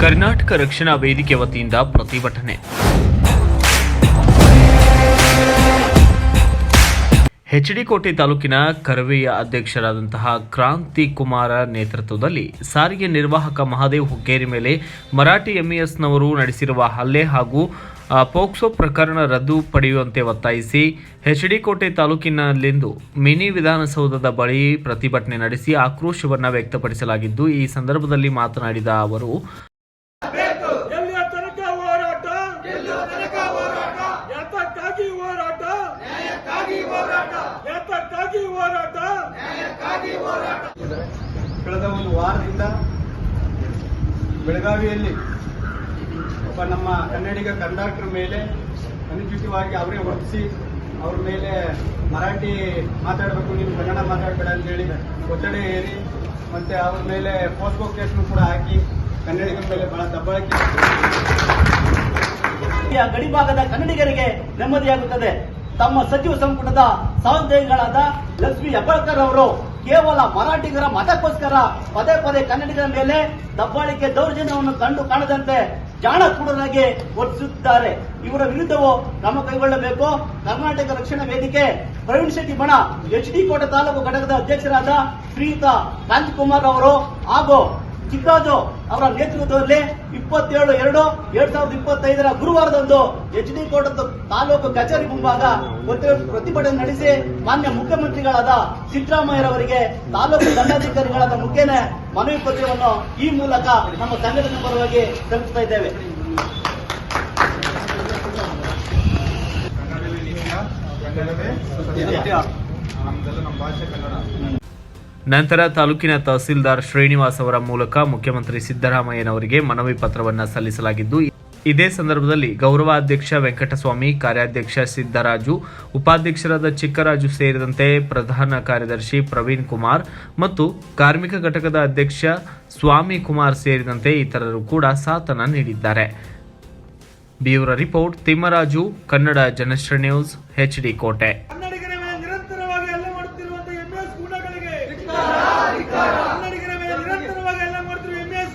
ಕರ್ನಾಟಕ ರಕ್ಷಣಾ ವೇದಿಕೆ ವತಿಯಿಂದ ಪ್ರತಿಭಟನೆ. ಹೆಚ್ಡಿಕೋಟೆ ತಾಲೂಕಿನ ಕರವೆಯ ಅಧ್ಯಕ್ಷರಾದಂತಹ ಕ್ರಾಂತಿ ಕುಮಾರ ನೇತೃತ್ವದಲ್ಲಿ ಸಾರಿಗೆ ನಿರ್ವಾಹಕ ಮಹಾದೇವ್ ಹುಕ್ಕೇರಿ ಮೇಲೆ ಮರಾಠಿ ಎಂಇಎಸ್ನವರು ನಡೆಸಿರುವ ಹಲ್ಲೆ ಹಾಗೂ ಪೋಕ್ಸೋ ಪ್ರಕರಣ ರದ್ದು ಪಡೆಯುವಂತೆ ಒತ್ತಾಯಿಸಿ ಹೆಚ್ಡಿಕೋಟೆ ತಾಲೂಕಿನಲ್ಲಿಂದು ಮಿನಿ ವಿಧಾನಸೌಧದ ಬಳಿ ಪ್ರತಿಭಟನೆ ನಡೆಸಿ ಆಕ್ರೋಶವನ್ನು ವ್ಯಕ್ತಪಡಿಸಲಾಗಿದ್ದು, ಈ ಸಂದರ್ಭದಲ್ಲಿ ಮಾತನಾಡಿದ ಅವರು ಎಲ್ಲಿಯ ತನಕ ಹೋರಾಟ ಯಾತಕ್ಕಾಗಿ ಹೋರಾಟ ಯಾತಕ್ಕಾಗಿ ಹೋರಾಟ ಕಳೆದ ಒಂದು ವಾರದಿಂದ ಬೆಳಗಾವಿಯಲ್ಲಿ ಒಬ್ಬ ನಮ್ಮ ಕನ್ನಡಿಗ ಕಂಡಕ್ಟರ್ ಮೇಲೆ ಅನುಚಿತವಾಗಿ ಅವರೇ ಒಪ್ಪಿಸಿ ಅವ್ರ ಮೇಲೆ ಮರಾಠಿ ಮಾತಾಡಬೇಕು, ನೀವು ಕನ್ನಡ ಮಾತಾಡಬೇಡ ಅಂತೇಳಿ ಒತ್ತಡ ಏರಿ ಮತ್ತೆ ಅವ್ರ ಮೇಲೆ ಪೋಸ್ಕೋ ಕೇಸ್ನು ಕೂಡ ಹಾಕಿ ಕನ್ನಡಿಗರ ಮೇಲೆ ಬಹಳ ದಬ್ಬಾಳಿಕೆ. ಈ ಗಡಿಭಾಗದ ಕನ್ನಡಿಗರಿಗೆ ನೆಮ್ಮದಿಯಾಗುತ್ತದೆ. ತಮ್ಮ ಸಚಿವ ಸಂಪುಟದ ಸಹೋದ್ಯೋಗಿಗಳಾದ ಲಕ್ಷ್ಮಿ ಹೆಬ್ಬಾಳ್ಕರ್ ಅವರು ಕೇವಲ ಮರಾಠಿಗರ ಮತಕ್ಕೋಸ್ಕರ ಪದೇ ಪದೇ ಕನ್ನಡಿಗರ ಮೇಲೆ ದಬ್ಬಾಳಿಕೆ ದೌರ್ಜನ್ಯವನ್ನು ಕಂಡು ಕಾಣದಂತೆ ಜಾಣಕೂಡರಾಗಿ ವರ್ತಿಸುತ್ತಿದ್ದಾರೆ ಇವರ ವಿರುದ್ಧವೂ ಕ್ರಮ ಕೈಗೊಳ್ಳಬೇಕು. ಕರ್ನಾಟಕ ರಕ್ಷಣಾ ವೇದಿಕೆ ಪ್ರವೀಣ್ ಶೆಟ್ಟಿ ಬಣ, ಎಚ್ ಡಿ ಕೋಟೆ ತಾಲೂಕು ಘಟಕದ ಅಧ್ಯಕ್ಷರಾದ ಶ್ರೀಯುತ ಕಾಂತಿಕುಮಾರ್ ಅವರು ಹಾಗೂ ಚಿಕ್ಕಾಜು ಅವರ ನೇತೃತ್ವದಲ್ಲಿ ಇಪ್ಪತ್ತೇಳು, ಎರಡು, ಎರಡ್ ಸಾವಿರದ ಇಪ್ಪತ್ತೈದರ ಗುರುವಾರದಂದು ಎಚ್ ಡಿ ಕೋಟ ತಾಲೂಕು ಕಚೇರಿ ಮುಂಭಾಗ ಪ್ರತಿ- ಪ್ರತಿಭಟನೆ ನಡೆಸಿ ಮಾನ್ಯ ಮುಖ್ಯಮಂತ್ರಿಗಳಾದ ಸಿದ್ದರಾಮಯ್ಯರವರಿಗೆ ತಾಲೂಕು ದಂಡಾಧಿಕಾರಿಗಳಾದ ಮುಖ್ಯನೇ ಮನವಿ ಪತ್ರವನ್ನು ಈ ಮೂಲಕ ನಮ್ಮ ಸಂಘಟನೆ ಪರವಾಗಿ ತಲುಪಿಸ್ತಾ ಇದ್ದೇವೆ. ನಂತರ ತಾಲೂಕಿನ ತಹಸೀಲ್ದಾರ್ ಶ್ರೀನಿವಾಸ್ ಅವರ ಮೂಲಕ ಮುಖ್ಯಮಂತ್ರಿ ಸಿದ್ದರಾಮಯ್ಯನವರಿಗೆ ಮನವಿ ಪತ್ರವನ್ನು ಸಲ್ಲಿಸಲಾಗಿದ್ದು, ಇದೇ ಸಂದರ್ಭದಲ್ಲಿ ಗೌರವಾಧ್ಯಕ್ಷ ವೆಂಕಟಸ್ವಾಮಿ, ಕಾರ್ಯಾಧ್ಯಕ್ಷ ಸಿದ್ದರಾಜು, ಉಪಾಧ್ಯಕ್ಷರಾದ ಚಿಕ್ಕರಾಜು ಸೇರಿದಂತೆ ಪ್ರಧಾನ ಕಾರ್ಯದರ್ಶಿ ಪ್ರವೀಣ್ ಕುಮಾರ್ ಮತ್ತು ಕಾರ್ಮಿಕ ಘಟಕದ ಅಧ್ಯಕ್ಷ ಸ್ವಾಮಿ ಕುಮಾರ್ ಸೇರಿದಂತೆ ಇತರರು ಕೂಡ ಸಾಥನ ನೀಡಿದ್ದಾರೆ. Bureau report, Timmaraju, Kannada Janashri news HD Kote ಕನ್ನಡಿಗರ ಮೇಲೆ ನಿರಂತರವಾಗಿ ಹಲ್ಲೆ ಮಾಡುತ್ತಿರುವಂತಹ ಎಂಎಸ್ ಗೂಂಡಗಳಿಗೆ ಕನ್ನಡಿಗರ ಮೇಲೆ ನಿರಂತರವಾಗಿ ಹಲ್ಲೆ ಮಾಡುತ್ತಿರುವ ಎಂಎಸ್